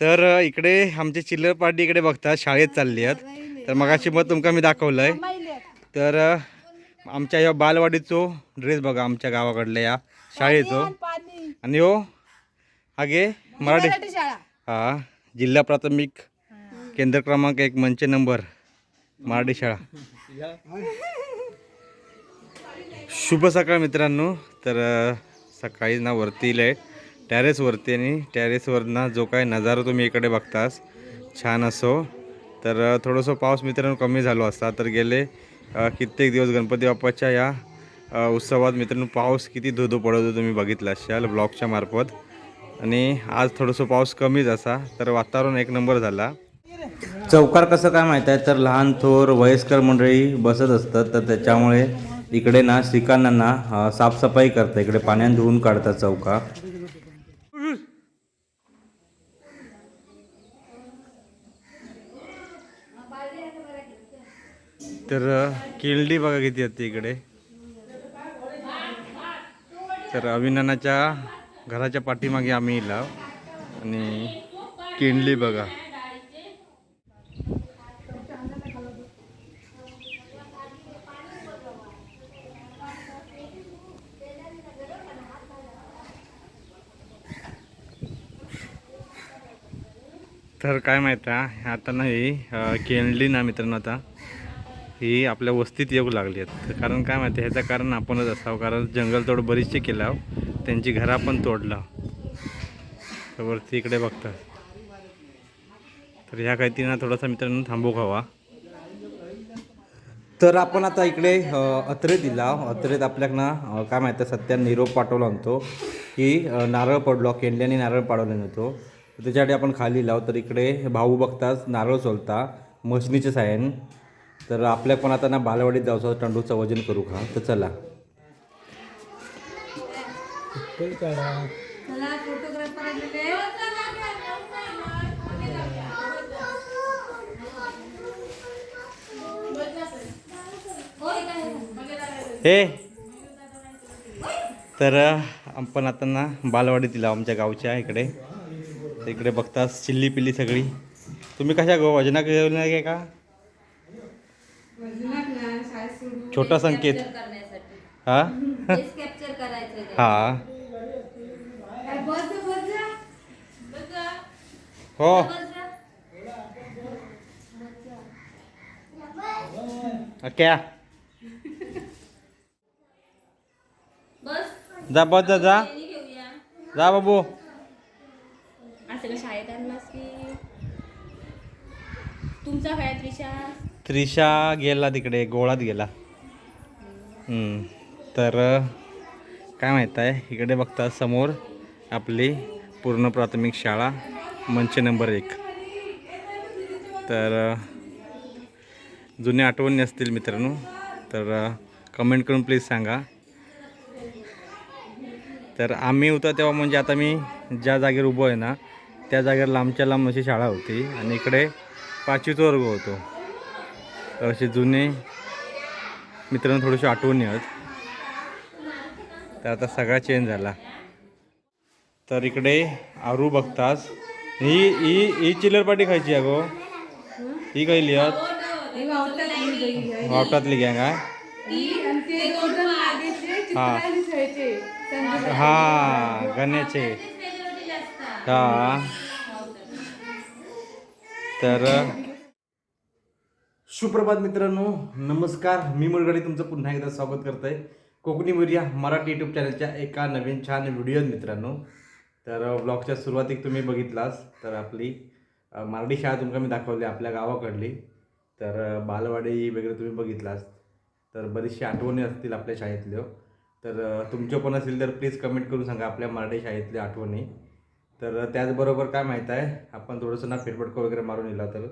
तर इकडे आमचे चिल्लर पार्टी इकडे बघतात शाळेत चालली आहेत. तर मगाशी मग तुमका मी दाखवलं आहे तर आमच्या या बालवाडीचो ड्रेस बघा आमच्या गावाकडल्या या शाळेचो. आणि हो हागे मराठी हा जिल्हा प्राथमिक केंद्र क्रमांक एक मंच नंबर मराठी शाळा. शुभ सकाळ मित्रांनो. तर सकाळी ना वरती आहे टॅरेसवरती आणि टॅरेसवरनं जो काय नजारा तुम्ही इकडे बघतास छान असो. तर थोडंसं पाऊस मित्रांनो कमी झालो असता तर गेले कित्येक दिवस गणपती बाप्पाच्या या उत्सवात मित्रांनो पाऊस किती धोधो पडत होतो तुम्ही बघितला असाल ब्लॉगच्या मार्फत. आणि आज थोडंसं पाऊस कमीच असा तर वातावरण एक नंबर झाला. चौकार कसं काय माहीत आहे? तर लहान थोर वयस्कर मंडळी बसत असतात तर त्याच्यामुळे इकडे ना श्रीकांना साफसफाई करतात इकडे पाण्यात धुवून काढतात चौका तर अ, बघा किती येते इकडे. तर अभिननाच्या घराच्या पाठीमागे आम्ही इला आणि केंडली बघा. तर काय माहीत आहे आता नाही केंडली ना मित्रांनो आता. ही आपल्या वस्तीत येऊ लागली आहेत. कारण काय माहिती ह्याचं कारण आपणच असावं. कारण जंगलतोड बरीचशी केला त्यांची घरं पण तोडला. तर वरती इकडे बघतात तर ह्या काही ना थोडासा मित्रांनो थांबू हवा तर आपण आता इकडे अत्रे दिला. अत्रेत आपल्याकडनं काय माहिती सध्या निरोप पाठवला म्हणतो की नारळ पडलो केंडल्याने नारळ पाडवला नव्हतो त्याच्यासाठी आपण खाली लाव. तर इकडे भाऊ बघताच नारळ सोलता. मशनीच्या सायन. तर आपल्या पण आता ना बालवाडीत जाऊचं टंडूचं वजन करू का? तर चला. चला फोटोग्राफर आलेले हे तर आपण आता ना बालवाडीत दिला आमच्या गावच्या इकडे. इकडे बघताच चिल्ली पिल्ली सगळी. तुम्ही कशा गो वजना घेऊन का? छोटा संकेत. हा? कॅप्चर करायचं हा. बस बस हो. क्या? बस. जा बस जा जा. जा बाबू. तुमचा काय त्रिशा? त्रिशा गेला तिकडे गोळात गेला. तर काय माहीत आहे? इकडे बघता समोर आपली पूर्ण प्राथमिक शाळा मंच नंबर एक. तर जुन्या आठवणी असतील मित्रांनो. तर कमेंट करून प्लीज सांगा. तर आम्ही होतो तेव्हा म्हणजे आता मी ज्या जागेवर उभो आहे ना त्या जागेवर लांबच्या लांब अशी शाळा होती. आणि इकडे पाचवीचा वर्ग होतो. असे जुने मित्रांनो थोडेसे आठवण येत तर आता सगळा चेंज झाला. तर इकडे आरू बघतास. ही ही ही चिल्लर पाटी खायची आहे ही काही आहेत वावटातली घ्या काय हा. हा गण्याचे हा. तर सुप्रभात मित्रांनो नमस्कार. मी मुरगडी तुमचं पुन्हा एकदा स्वागत करत आहे कोकणी मुरिया मराठी यूट्यूब चॅनलच्या एका नवीन छान व्हिडिओत मित्रांनो. तर ब्लॉगच्या सुरुवातीक तुम्ही बघितलास तर आपली मराठी शाळा तुमका मी दाखवली आपल्या गावाकडली. तर बालवाडी वगैरे तुम्ही बघितलास तर बरीचशी आठवणी असतील आपल्या शाळेतल्या. तर तुमचे तुमच्या पण असतील तर प्लीज कमेंट करून सांगा आपल्या मराठी शाळेतल्या आठवणी. तर त्याचबरोबर काय माहीत आहे आपण थोडंसं ना फेरफटका वगैरे मारून येला तर.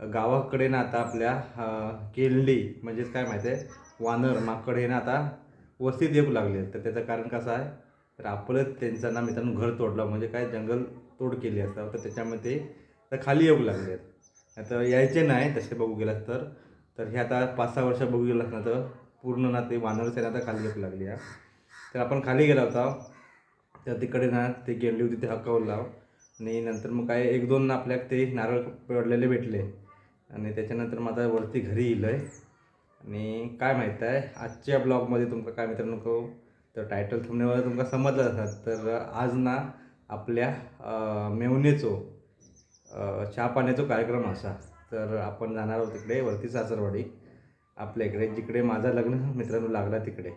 गावाकडे ना आता आपल्या अं, म्हणजेच काय माहिती आहे? वानर माकड हे ना आता वस्तीत येऊ लागले तर त्याचं कारण कसं आहे? तर आपलं त्यांचं ना मित्रांनो घर तोडलं म्हणजे काय? जंगल तोड केली असतं. तर त्याच्यामध्ये तर खाली येऊ लागले आता यायचे नाही तसे बघू गेलात तर. तर हे आता पाच सहा वर्ष बघू गेलात ना तर पूर्ण ना ते वानर सेना आता खाली येऊ लागली आहे. तर आपण खाली गेला होता. तर तिकडे ना ते गेली होती ते हकवला. आणि नंतर मग काय एक दोन आपल्या ते नारळ पडलेले भेटले. आणि त्याच्यानंतर माझा वरती घरी येईल आहे आणि काय माहीत आहे आजच्या ब्लॉगमध्ये तुमका काय मित्रांनो को तर टायटल थंबनेवर तुमका समजलं असतात तर आज ना आपल्या मेवणेचो चहा पाण्याचो कार्यक्रम असा. तर आपण जाणार आहोत तिकडे वरती सासरवाडी आपल्या इकडे जिकडे माझं लग्न मित्रांनो लागला तिकडे.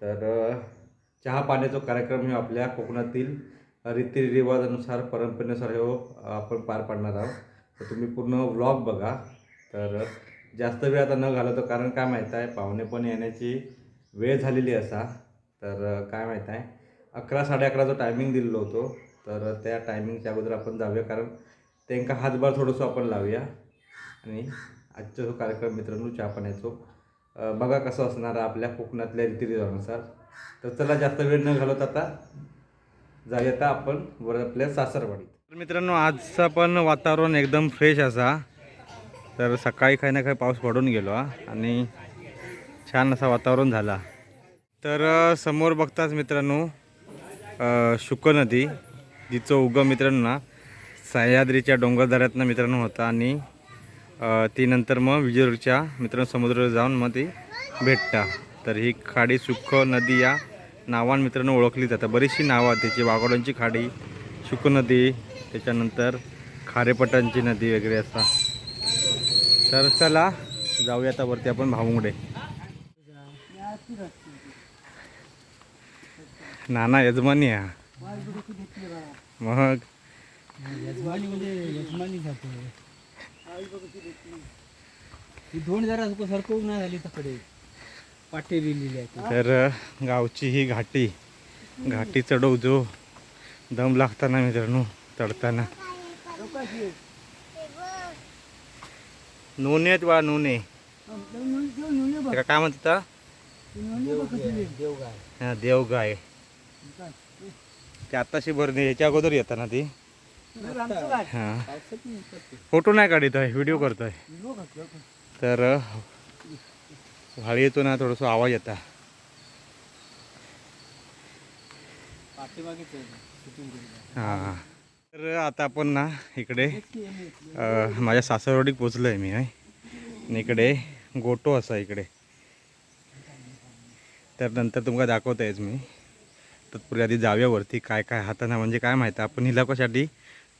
तर चहा पाण्याचा कार्यक्रम हे आपल्या कोकणातील रीतिरिवाजानुसार परंपरेनुसार हे आपण पार पाडणार आहोत. तर तुम्ही पूर्ण व्लॉग बघा. तर जास्त वेळ आता न घालवतो कारण काय माहीत आहे पाहुणे पण येण्याची वेळ झालेली असा. तर काय माहीत आहे अकरा साडे अकराचा टायमिंग दिलेलो होतो. तर त्या टायमिंगच्या अगोदर आपण जाऊया कारण त्यांका हातभार थोडंसं आपण लावूया. आणि आजचा जो कार्यक्रम मित्रांनो चहा पाण्याचो. बघा कसं असणार आपल्या कोकणातल्या रीतीरिवाजानुसार तर चला जास्त वेळ न घालवत आता जाऊया आता आपण वर आपल्या सासरवाडीत. तर मित्रांनो आजचं पण वातावरण एकदम फ्रेश असा. तर सकाळी काही ना काही पाऊस पडून गेलो आणि छान असा वातावरण झाला. तर समोर बघताच मित्रांनो शुक नदी जिचं उगम मित्रांनो ना सह्याद्रीच्या डोंगरदऱ्यातनं मित्रांनो होता. आणि ती नंतर मग विजयच्या मित्रांनो समुद्रावर जाऊन मग ती भेटता. तर ही खाडी सुख नदी या नावान मित्रांनो ओळखली जातं. बरीचशी नावं तिची त्याची. वाघोडांची खाडी शुक नदी त्याच्यानंतर खारेपटांची नदी वगैरे असा तर चला जाऊया आता वरती आपण भावुंगडे. नाना यजमानी हा. मग? यजमानी यजमानी जातो दोन जरा सरकवून नाही झाली तकडे पाटे लिहिलेले आहेत. तर गावची ही घाटी. घाटी चढव जो दम लागताना मित्रांनो. चढताना नोने आहेत बा नोने त्याला काय म्हणतात हा देवगाय. ते आत्ताशी भरणे ह्याच्या अगोदर येताना ती. हा. फोटो नाही काढत आहे व्हिडिओ करतोय. तर व्हाळी येतो ना थोडंसं आवाज येता. आहे. हां. तर आता आपण ना इकडे माझ्या सासरवाडीत पोचलो आहे मी आहे आणि इकडे गोटो असा इकडे. तर नंतर तुमका आहेच मी. तत्पूर्वी आधी जाव्यावरती काय काय हाताना म्हणजे काय माहिती आपण हिला कशासाठी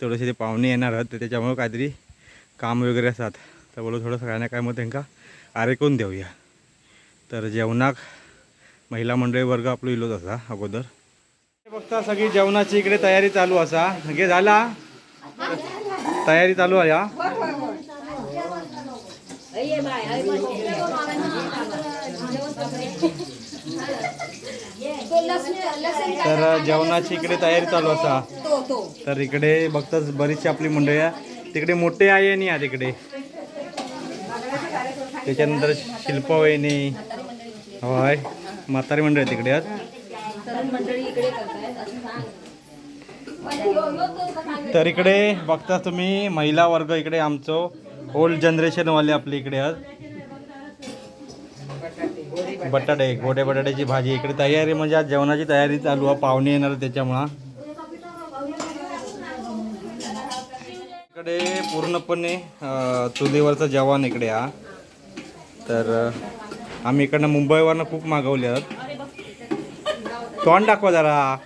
थोडेसे ते पाहुणे येणार आहात तर त्याच्यामुळे काहीतरी काम वगैरे असतात. तर बोलू थोडंसं काय ना काय मग त्यांना आरेकून देऊया. तर जेवणाक महिला मंडळी वर्ग आपलं इलोच असा अगोदर. बघता सगळी जेवणाची इकडे तयारी चालू असा. घे झाला? तयारी चालू आहे हा? तर जेवणाची इकडे तयारी चालू असा. तर इकडे बघताच बरीचशी आपली मंडळी आहे. तिकडे मोठे आहे आणि आहे तिकडे. त्याच्यानंतर शिल्पा वहिनी होय म्हातारी मंडळी आहे तिकडे इकडे तर इकडे बघता तुम्ही महिला वर्ग इकडे आमचं ओल्ड जनरेशनवाले आपल्या इकडे आज. बटाटे गोडे बटाट्याची भाजी. इकडे तयारी म्हणजे आज जेवणाची तयारी चालू आहे पाहुणे येणार त्याच्यामुळं. इकडे पूर्णपणे चुलीवरचं जेवण इकडे हा तर आम्ही इकडनं मुंबईवरनं खूप मागवले आहेत. तोंड दाखवा जरा.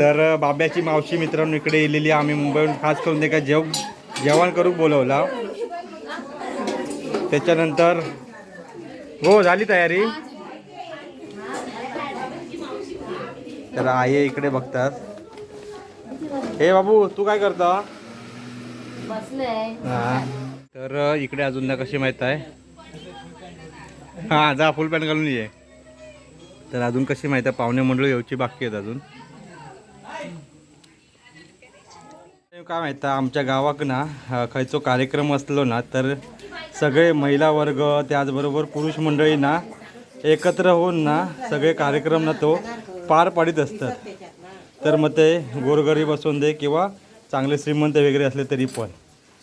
तर बाब्याची मावशी मित्रांनो इकडे येलेली आम्ही मुंबईहून खास करून ते काय जेव जेवण करू बोलवला. त्याच्यानंतर हो झाली तयारी. तर आई इकडे बघतात. हे बाबू तू काय करता? हा. तर इकडे अजून ना कशी माहीत आहे? हा जा फुल पॅन्ट घालून ये. तर अजून कशी माहीत आहे? पाहुणे मंडळ येऊची बाकी आहेत अजून. काय माहिती आहे, आमच्या गावाक ना अ, खयचो कार्यक्रम असलो ना तर सगळे महिला वर्ग त्याचबरोबर पुरुष मंडळी ना एकत्र होऊन ना सगळे कार्यक्रम ना तो पार पाडीत असतात. तर मग ते गोरगरीब असून दे किंवा चांगले श्रीमंत वगैरे असले तरी पण.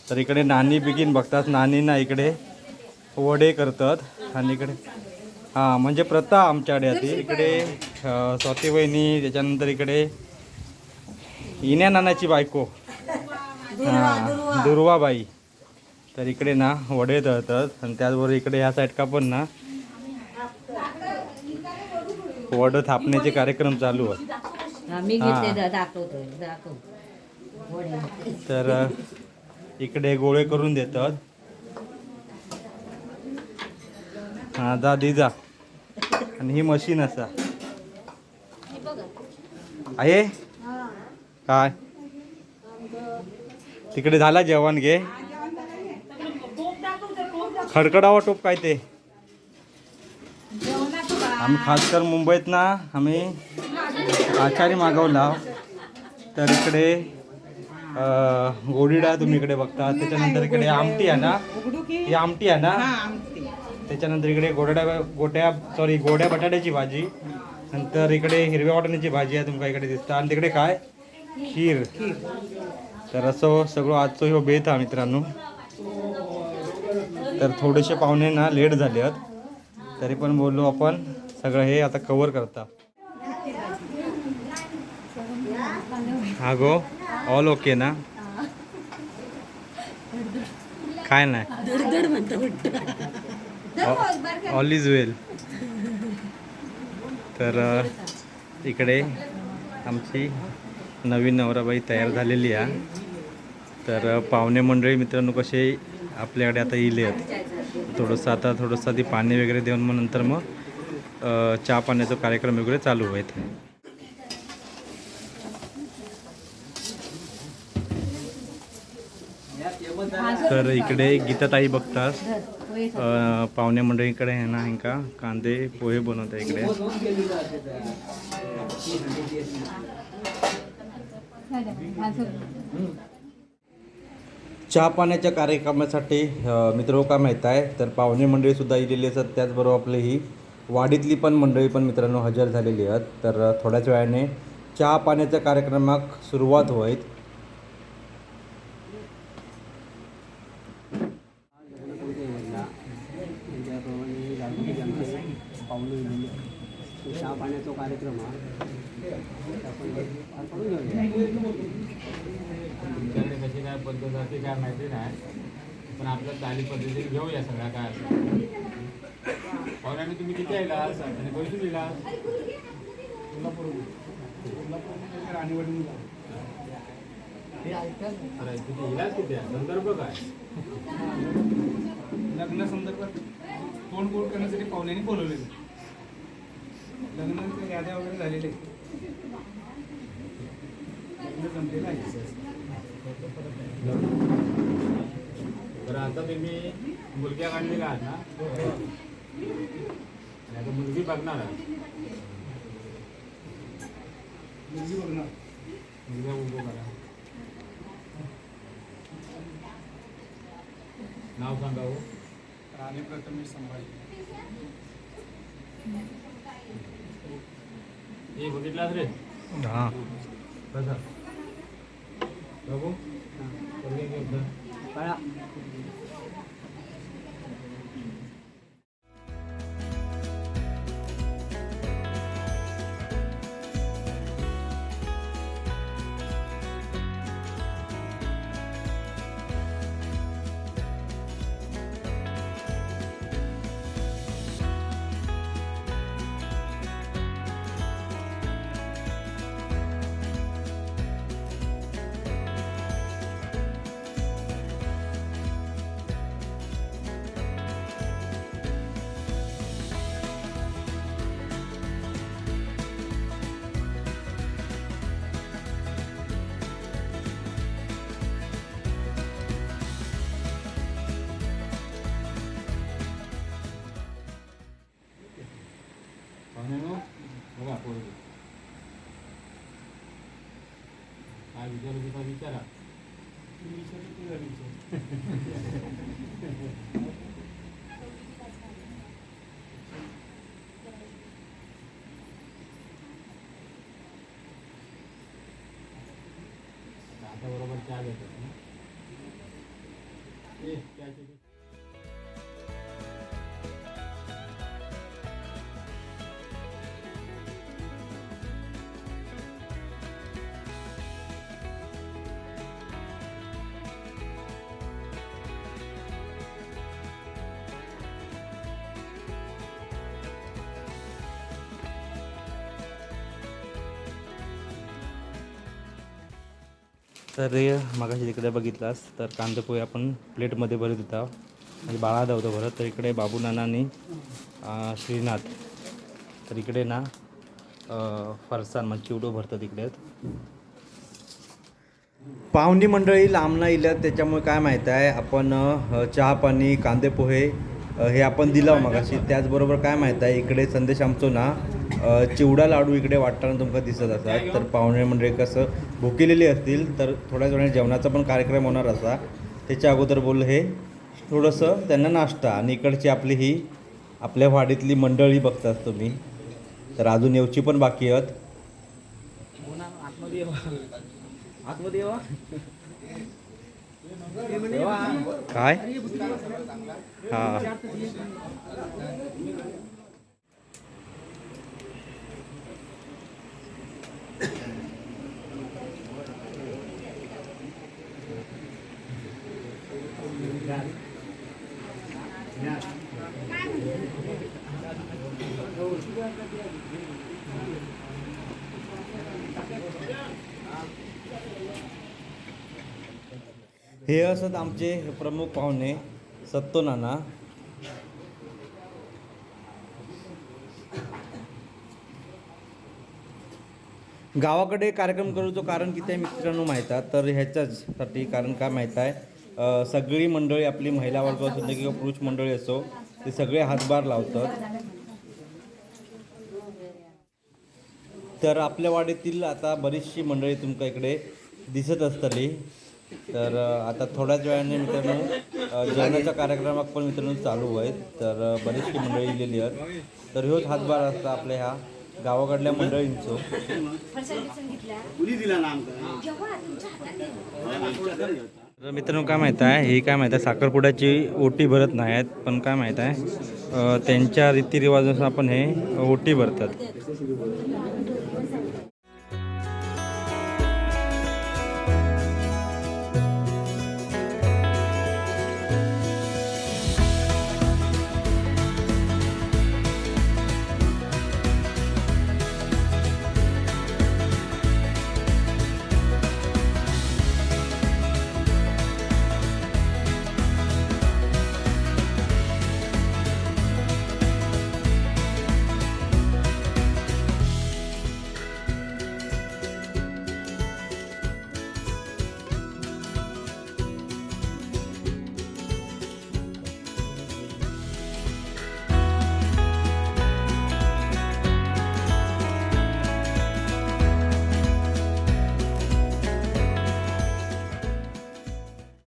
तर इकडे नानी बिगीन बघतात नानीना इकडे वडे करतात आणि इकडे हां म्हणजे प्रथा आमच्याकडे आहे इकडे स्वाती वहिनी त्याच्यानंतर इकडे इन्या नानाची बायको. हा, दुर्वाबाई. तर इकडे ना वडे तळतात. आणि त्याचबरोबर इकडे ह्या साईडका पण ना वड थापण्याचे कार्यक्रम चालू आहे मी हा. घेते दाखवतोय दाखव. वडे. तर इकडे गोळे करून देतात. हा जा दे जा. आणि ही मशीन असा. आहे? काय? तिकडे झाला जेवण घे. खडखडावा टोप काय ते? आम्ही खासकर मुंबईत ना आम्ही आचारी मागवला. तर इकडे गोडीडा तुम्ही इकडे बघता. त्याच्यानंतर इकडे आमटी आहे ना? ही आमटी आहे ना? त्याच्यानंतर इकडे गोड्या गोट्या सॉरी गोड्या बटाट्याची भाजी. नंतर इकडे हिरव्या वाटण्याची भाजी आहे तुमका इकडे दिसता. आणि तिकडे काय? खीर. तर असं सगळं आजचं ह्यो बेत हा मित्रांनो. तर थोडेसे पाहुणे ना लेट झाले आहेत. तरी पण बोललो आपण सगळं हे आता कवर करता. हा गो ऑल ओके ना? काय नाही. ऑल इज वेल तर इकडे आमची नवीन नवराबाई तयार झालेली आहे. तर पाहुणे मंडळी मित्रांनो कसे आपल्याकडे आता येले आहेत. थोडंसं आता थोडंसं आधी पाणी वगैरे देऊन मग नंतर मग चहा पाण्याचा कार्यक्रम वगैरे चालू आहेत. तर इकडे गीताताई बघतात. पाहुणे मंडळीकडे आहे ना इंका कांदे पोहे बनवतात इकडे. चहा पाण्याच्या कार्यक्रमासाठी मित्र हो का माहीत आहे? तर पाहुणे मंडळीसुद्धा इलेली असतात त्याचबरोबर आपली ही वाडीतली पण मंडळी पण मित्रांनो हजर झालेली आहेत. तर थोड्याच वेळाने चहा पाण्याच्या कार्यक्रमाक सुरुवात होईल चहा पाण्याचा कार्यक्रम हा आपण करून घेऊया तुमच्याकडे कशी काय पद्धत असते काय माहिती नाही चाली पद्धतीने घेऊया सगळ्या काय असं. पाहुण्याने तुम्ही किती यायला आणि पैसे दिला अरे किती इलाज किती आहे? संदर्भ काय? लग्न संदर्भात तोंड गोड करण्यासाठी पाहुण्यांनी बोलवलेलं लग्न याद्या वगैरे झालेले लग्न जमलेलं आहे. बरं आता तुम्ही मुलग्या काढलेला आहात ना. आणि आता मुलगी बघणार आहे. मुलगी बघणार. मुलगा उभं करा नाव सांगा हो. राणे प्रथमेश संभाजी. हे बघितलास रे? हां. कसा? बघू पोरगी घेऊन आता बरोबर चहा घेतात तर मगाशी तिकडे बघितलास तर कांदापोहे आपण प्लेटमध्ये भरत होता. म्हणजे बाळा होतो भरत तर इकडे बाबू नाना आणि श्रीनाथ तर इकडे ना फरसान फरसाण म्हणजे चिवडो भरतात इकडे. पाहुणी मंडळी लांब नाही इल्यात त्याच्यामुळे काय माहीत आहे आपण चहा पाणी कांदे पोहे हे आपण दिलं मगाशी. त्याचबरोबर काय माहीत आहे इकडे संदेश आमचो ना चिवडा लाडू इकडे वाटताना तुमका दिसत असतात तर पाहुणे मंडळी कसं भुकेलेली असतील तर थोड्या वेळाने जेवणाचा पण कार्यक्रम होणार असा. त्याच्या अगोदर बोललं हे थोडंसं त्यांना नाश्ता आणि इकडची आपली ही आपल्या वाडीतली मंडळी बघतात तुम्ही. तर अजून येऊची पण बाकी आहेत. आतमध्ये काय? हा. हे असत आमचे प्रमुख पाहुणे सत्तो नाना. गावाकडे कार्यक्रम करूचं कारण किती आहे मित्रांनो माहीत आहे तर ह्याच्याचसाठी कारण काय माहीत आहे सगळी मंडळी आपली महिला वर्ग असू दे किंवा पुरुष मंडळी असो ते सगळे हातभार लावतात. तर आपल्या वाडीतील आता बरीचशी मंडळी तुमका इकडे दिसत असतली. तर आता थोड्याच वेळाने मित्रांनो अ, जेवणाच्या कार्यक्रमात पण मित्रांनो चालू आहेत. तर बरीचशी मंडळी इलेली आहेत. तर ह्योच हातभार असता आपल्या ह्या गावाकडल्या मंडळींचो. तर मित्रांनो काय माहीत आहे? ही काय माहीत आहे? साखरपुड्याची ओटी भरत नाही आहेत पण काय माहीत आहे? त्यांच्या रीतिरिवाजानुसार आपण हे ओटी भरतात.